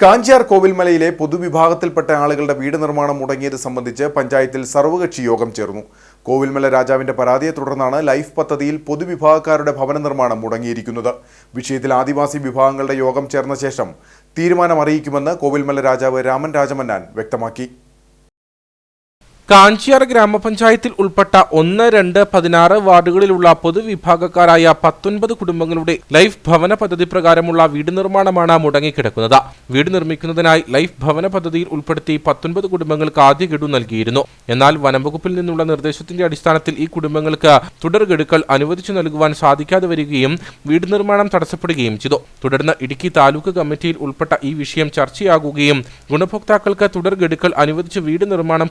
കാഞ്ചിയാർ കോവിൽമലയിലെ പൊതുവിഭാഗത്തിൽപ്പെട്ട ആളുകളുടെ വീട് നിർമ്മാണം മുടങ്ങിയത് സംബന്ധിച്ച് പഞ്ചായത്തിൽ സർവകക്ഷി യോഗം ചേർന്നു. കോവിൽമല രാജാവിന്റെ പരാതിയെ തുടർന്നാണ് ലൈഫ് പദ്ധതിയിൽ പൊതുവിഭാഗക്കാരുടെ ഭവന നിർമ്മാണം മുടങ്ങിയിരിക്കുന്നത്. വിഷയത്തിൽ ആദിവാസി വിഭാഗങ്ങളുടെ യോഗം ചേർന്ന ശേഷം തീരുമാനം അറിയിക്കുമെന്ന് കോവിൽമല രാജാവ് രാമൻ രാജമന്നാൻ വ്യക്തമാക്കി. കാഞ്ചിയാർ ഗ്രാമപഞ്ചായത്തിൽ ഉൾപ്പെട്ട ഒന്ന് രണ്ട് പതിനാറ് വാർഡുകളിലുള്ള പൊതുവിഭാഗക്കാരായ പത്തൊൻപത് കുടുംബങ്ങളുടെ ലൈഫ് ഭവന പദ്ധതി പ്രകാരമുള്ള വീട് നിർമ്മാണമാണ് മുടങ്ങിക്കിടക്കുന്നത്. വീട് നിർമ്മിക്കുന്നതിനായി ലൈഫ് ഭവന പദ്ധതിയിൽ ഉൾപ്പെടുത്തി പത്തൊൻപത് കുടുംബങ്ങൾക്ക് ആദ്യ ഗഡു നൽകിയിരുന്നു. എന്നാൽ വനംവകുപ്പിൽ നിന്നുള്ള നിർദ്ദേശത്തിന്റെ അടിസ്ഥാനത്തിൽ ഈ കുടുംബങ്ങൾക്ക് തുടർ ഗഡുക്കൾ അനുവദിച്ചു നൽകുവാൻ സാധിക്കാതെ വരികയും വീട് നിർമ്മാണം തടസ്സപ്പെടുകയും ചെയ്തു. തുടർന്ന് ഇടുക്കി താലൂക്ക് കമ്മിറ്റിയിൽ ഉൾപ്പെട്ട ഈ വിഷയം ചർച്ചയാകുകയും ഗുണഭോക്താക്കൾക്ക് തുടർ ഗഡുക്കൾ അനുവദിച്ച് വീട് നിർമ്മാണം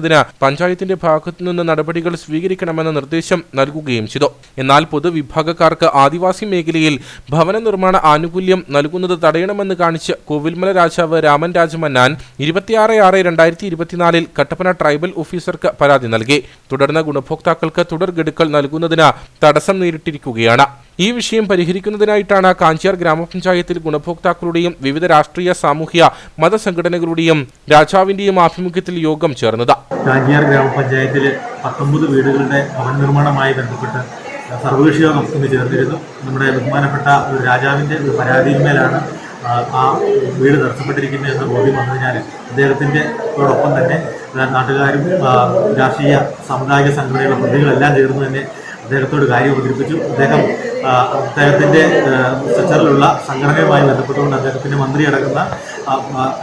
പൂർത്തീകരിക്കുന്നതിന് പഞ്ചായത്തിന്റെ ഭാഗത്തു നിന്ന് നടപടികൾ സ്വീകരിക്കണമെന്ന നിർദ്ദേശം നൽകുകയും ചെയ്തു. എന്നാൽ പൊതുവിഭാഗക്കാർക്ക് ആദിവാസി മേഖലയിൽ ഭവന നിർമ്മാണ ആനുകൂല്യം നൽകുന്നത് തടയണമെന്ന് കാണിച്ച് കോവിൽമല രാജാവ് രാമൻ രാജമന്നാൻ ഇരുപത്തിയാറ് ആറ് രണ്ടായിരത്തി ഇരുപത്തിനാലിൽ കട്ടപ്പന ട്രൈബൽ ഓഫീസർക്ക് പരാതി നൽകി. തുടർന്ന് ഗുണഭോക്താക്കൾക്ക് തുടർഗഡുക്കൾ നൽകുന്നതിന് തടസ്സം നേരിട്ടിരിക്കുകയാണ്. ഈ വിഷയം പരിഹരിക്കുന്നതിനായിട്ടാണ് കാഞ്ചിയാർ ഗ്രാമപഞ്ചായത്തിൽ ഗുണഭോക്താക്കളുടെയും വിവിധ രാഷ്ട്രീയ സാമൂഹ്യ മതസംഘടനകളുടെയും രാജാവിന്റെയും ആഭിമുഖ്യത്തിൽ യോഗം ചേർന്നത്. കാഞ്ചിയാർ ഗ്രാമപഞ്ചായത്തിൽ പത്തൊമ്പത് വീടുകളുടെ ഭവന നിർമ്മാണമായി ബന്ധപ്പെട്ട് സർവകക്ഷി യോഗം ഇന്ന് ചേർന്നിരുന്നു. നമ്മുടെ ബഹുമാനപ്പെട്ട ഒരു രാജാവിന്റെ ഒരു പരാതിയിന്മേലാണ് ആ, വീട് തടസ്സപ്പെട്ടിരിക്കുന്നത് എന്ന ബോധ്യം വന്നതിനാൽ അദ്ദേഹത്തിന്റെ തന്നെ നാട്ടുകാരും രാഷ്ട്രീയ സാമുദായിക സംഘടനകളുടെ പ്രതികളെല്ലാം ചേർന്ന് തന്നെ അദ്ദേഹത്തോട് കാര്യം അവതരിപ്പിച്ചു. അദ്ദേഹം അദ്ദേഹത്തിന്റെ സെക്ടറിലുള്ള സംഘടനയുമായി ബന്ധപ്പെട്ടുകൊണ്ട് അദ്ദേഹത്തിന്റെ മന്ത്രി ആ,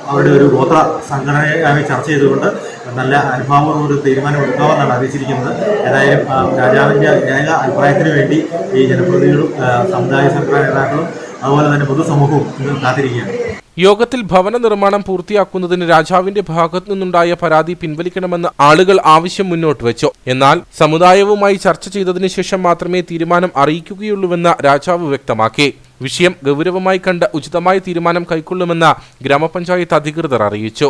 അവരുടെ ഒരു ഗോത്ര സംഘടനയുമായി ചർച്ച ചെയ്തുകൊണ്ട് നല്ല അനുഭാവം ഒരു തീരുമാനം എടുക്കാമെന്നാണ് അറിയിച്ചിരിക്കുന്നത്. ഏതായാലും രാജാവിന്റെ ഏക അഭിപ്രായത്തിന് വേണ്ടി ഈ ജനപ്രതിനിധികളും സമുദായ സംഘടനാ നേതാക്കളും അതുപോലെ തന്നെ പൊതുസമൂഹവും ഇന്ന് കാത്തിരിക്കുകയാണ്. യോഗത്തിൽ ഭവന നിർമ്മാണം പൂർത്തിയാക്കുന്നതിന് രാജാവിന്റെ ഭാഗത്തു നിന്നുണ്ടായ പരാതി പിൻവലിക്കണമെന്ന് ആളുകൾ ആവശ്യം മുന്നോട്ട് വെച്ചു. എന്നാൽ സമുദായവുമായി ചർച്ച ചെയ്തതിനു ശേഷം മാത്രമേ തീരുമാനം അറിയിക്കുകയുള്ളൂവെന്ന് രാജാവ് വ്യക്തമാക്കി. വിഷയം ഗൗരവമായി കണ്ട് ഉചിതമായ തീരുമാനം കൈക്കൊള്ളുമെന്ന് ഗ്രാമപഞ്ചായത്ത് അധികൃതർ അറിയിച്ചു.